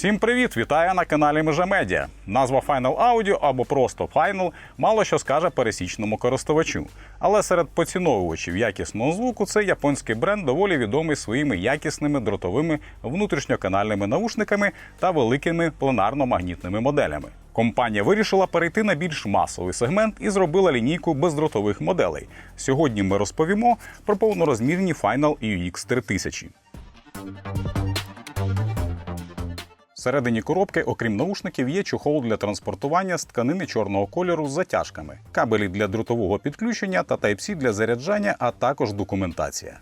Всім привіт! Вітаю на каналі Межа Медіа. Назва Final Audio або просто Final мало що скаже пересічному користувачу. Але серед поціновувачів якісного звуку цей японський бренд доволі відомий своїми якісними дротовими внутрішньоканальними наушниками та великими пленарно-магнітними моделями. Компанія вирішила перейти на більш масовий сегмент і зробила лінійку бездротових моделей. Сьогодні ми розповімо про повнорозмірні Final UX 3000. Всередині коробки, окрім наушників, є чохол для транспортування з тканини чорного кольору з затяжками, кабелі для дротового підключення та Type-C для заряджання, а також документація.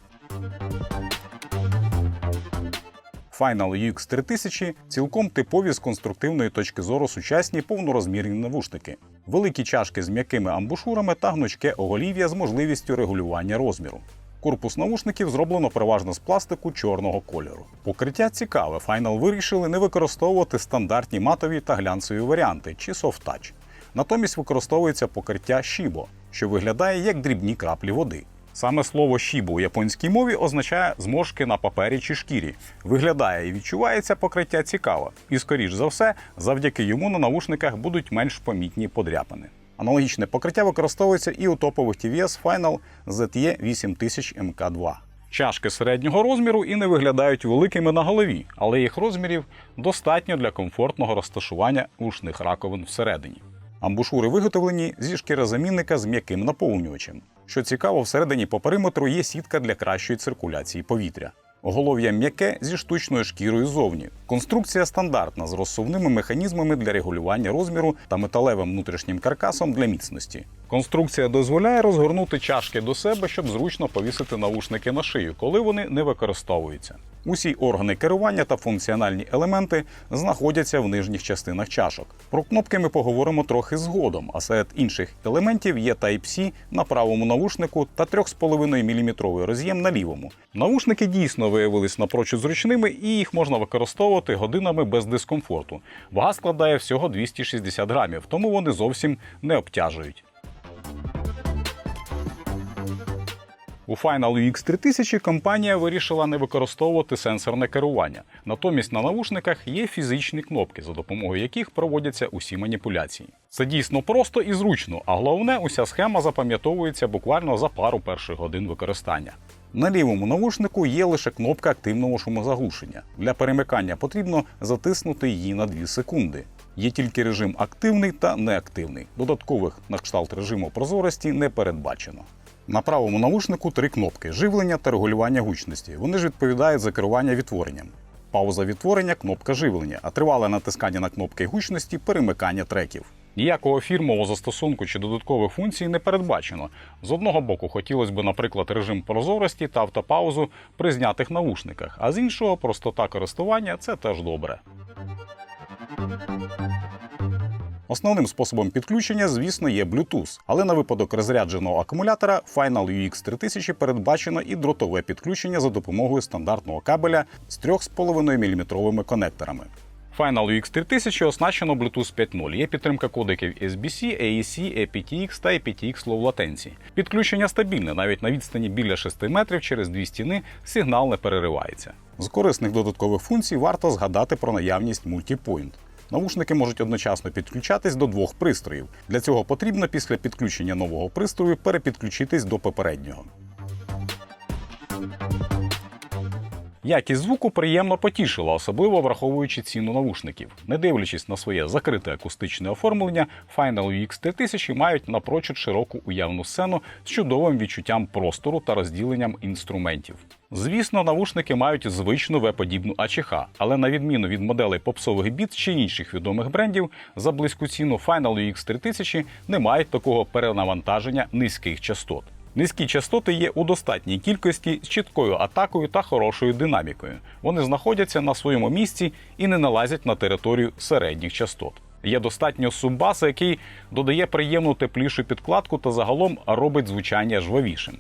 Final UX 3000 цілком типові з конструктивної точки зору сучасні повнорозмірні навушники, великі чашки з м'якими амбушурами та гнучке оголів'я з можливістю регулювання розміру. Корпус наушників зроблено переважно з пластику чорного кольору. Покриття цікаве. Final вирішили не використовувати стандартні матові та глянцеві варіанти чи touch. Натомість використовується покриття Shibo, що виглядає як дрібні краплі води. Саме слово Shibo у японській мові означає зморшки на папері чи шкірі. Виглядає і відчувається покриття цікаво, і, скоріш за все, завдяки йому на наушниках будуть менш помітні подряпини. Аналогічне покриття використовується і у топових TVS Final ZE 8000 MK2. Чашки середнього розміру і не виглядають великими на голові, але їх розмірів достатньо для комфортного розташування ушних раковин всередині. Амбушури виготовлені зі шкірозамінника з м'яким наповнювачем. Що цікаво, всередині по периметру є сітка для кращої циркуляції повітря. Оголов'я м'яке зі штучною шкірою зовні. Конструкція стандартна з розсувними механізмами для регулювання розміру та металевим внутрішнім каркасом для міцності. Конструкція дозволяє розгорнути чашки до себе, щоб зручно повісити наушники на шию, коли вони не використовуються. Усі органи керування та функціональні елементи знаходяться в нижніх частинах чашок. Про кнопки ми поговоримо трохи згодом, а серед інших елементів є Type-C на правому наушнику та 3,5 мм роз'єм на лівому. Наушники дійсно виявились напрочуд зручними і їх можна використовувати годинами без дискомфорту. Вага складає всього 260 грамів, тому вони зовсім не обтяжують. У Final UX 3000 компанія вирішила не використовувати сенсорне керування. Натомість на навушниках є фізичні кнопки, за допомогою яких проводяться усі маніпуляції. Це дійсно просто і зручно, а головне, уся схема запам'ятовується буквально за пару перших годин використання. На лівому навушнику є лише кнопка активного шумозаглушення. Для перемикання потрібно затиснути її на 2 секунди. Є тільки режим активний та неактивний. Додаткових на кшталт режиму прозорості не передбачено. На правому навушнику три кнопки живлення та регулювання гучності. Вони ж відповідають за керування відтворенням. Пауза відтворення кнопка живлення, а тривале натискання на кнопки гучності перемикання треків. Ніякого фірмового застосунку чи додаткових функцій не передбачено. З одного боку, хотілося б, наприклад, режим прозорості та автопаузу при знятих навушниках, а з іншого простота користування це теж добре. Основним способом підключення, звісно, є Bluetooth, але на випадок розрядженого акумулятора Final UX 3000 передбачено і дротове підключення за допомогою стандартного кабеля з 3,5 мм конекторами. Final UX 3000 оснащено Bluetooth 5.0. Є підтримка кодеків SBC, AEC, aptX та aptX Low Latency. Підключення стабільне, навіть на відстані біля 6 метрів через дві стіни сигнал не переривається. З корисних додаткових функцій варто згадати про наявність Multipoint. Навушники можуть одночасно підключатись до двох пристроїв. Для цього потрібно після підключення нового пристрою перепідключитись до попереднього. Якість звуку приємно потішила, особливо враховуючи ціну навушників. Не дивлячись на своє закрите акустичне оформлення, Final UX 3000 мають напрочуд широку уявну сцену з чудовим відчуттям простору та розділенням інструментів. Звісно, навушники мають звичну В-подібну АЧХ, але на відміну від моделей попсових біт чи інших відомих брендів, за близьку ціну Final UX 3000 не мають такого перенавантаження низьких частот. Низькі частоти є у достатній кількості з чіткою атакою та хорошою динамікою. Вони знаходяться на своєму місці і не налазять на територію середніх частот. Є достатньо суббаса, який додає приємну теплішу підкладку та загалом робить звучання жвавішим.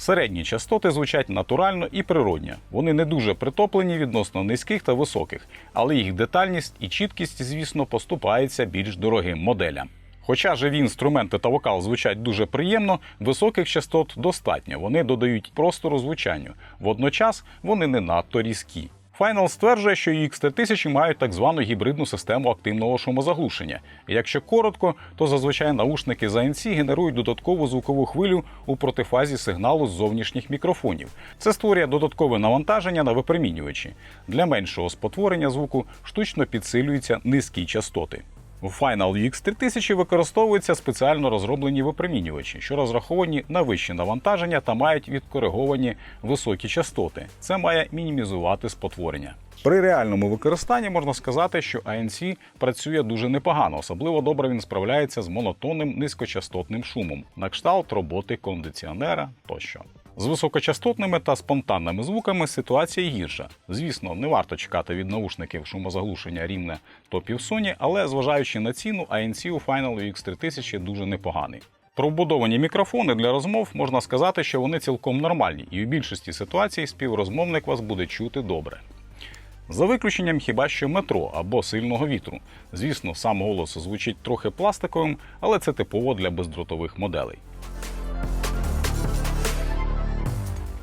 Середні частоти звучать натурально і природньо. Вони не дуже притоплені відносно низьких та високих, але їх детальність і чіткість, звісно, поступається більш дорогим моделям. Хоча живі інструменти та вокал звучать дуже приємно, високих частот достатньо. Вони додають простору звучанню. Водночас вони не надто різкі. Final стверджує, що UX3000 мають так звану гібридну систему активного шумозаглушення. Якщо коротко, то зазвичай наушники ANC генерують додаткову звукову хвилю у протифазі сигналу з зовнішніх мікрофонів. Це створює додаткове навантаження на випромінювачі. Для меншого спотворення звуку штучно підсилюються низькі частоти. У Final UX 3000 використовуються спеціально розроблені випромінювачі, що розраховані на вищі навантаження та мають відкориговані високі частоти. Це має мінімізувати спотворення. При реальному використанні можна сказати, що ANC працює дуже непогано, особливо добре він справляється з монотонним низькочастотним шумом, на кшталт роботи кондиціонера тощо. З високочастотними та спонтанними звуками ситуація гірша. Звісно, не варто чекати від наушників шумозаглушення рівне топів Sony, але зважаючи на ціну, ANC у Final UX 3000 дуже непоганий. Про вбудовані мікрофони для розмов можна сказати, що вони цілком нормальні, і у більшості ситуацій співрозмовник вас буде чути добре. За виключенням хіба що метро або сильного вітру. Звісно, сам голос звучить трохи пластиковим, але це типово для бездротових моделей.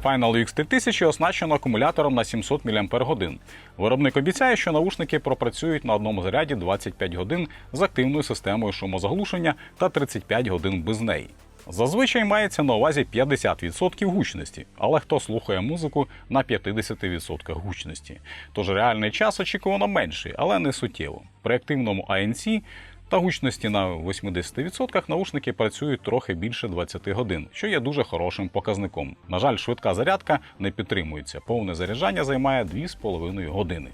Final UX 3000 оснащено акумулятором на 700 мАч. Виробник обіцяє, що наушники пропрацюють на одному заряді 25 годин з активною системою шумозаглушення та 35 годин без неї. Зазвичай мається на увазі 50% гучності, але хто слухає музику на 50% гучності. Тож реальний час очікувано менший, але не суттєво. При активному ANC та гучності на 80% наушники працюють трохи більше 20 годин, що є дуже хорошим показником. На жаль, швидка зарядка не підтримується. Повне заряджання займає 2,5 години.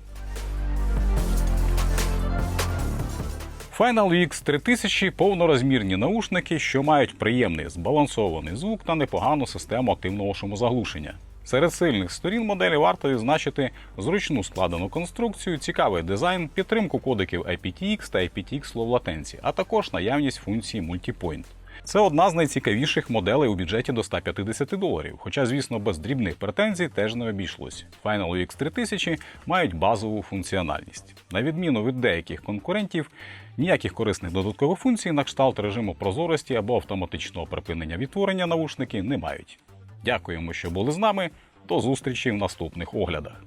Final UX 3000 повнорозмірні наушники, що мають приємний збалансований звук та непогану систему активного шумозаглушення. Серед сильних сторін моделі варто відзначити зручну складену конструкцію, цікавий дизайн, підтримку кодеків IPTX та IPTX Low Latency, а також наявність функції Multipoint. Це одна з найцікавіших моделей у бюджеті до 150 доларів, хоча, звісно, без дрібних претензій теж не обійшлось. Final UX 3000 мають базову функціональність. На відміну від деяких конкурентів, ніяких корисних додаткових функцій на кшталт режиму прозорості або автоматичного припинення відтворення наушники не мають. Дякуємо, що були з нами. До зустрічі в наступних оглядах.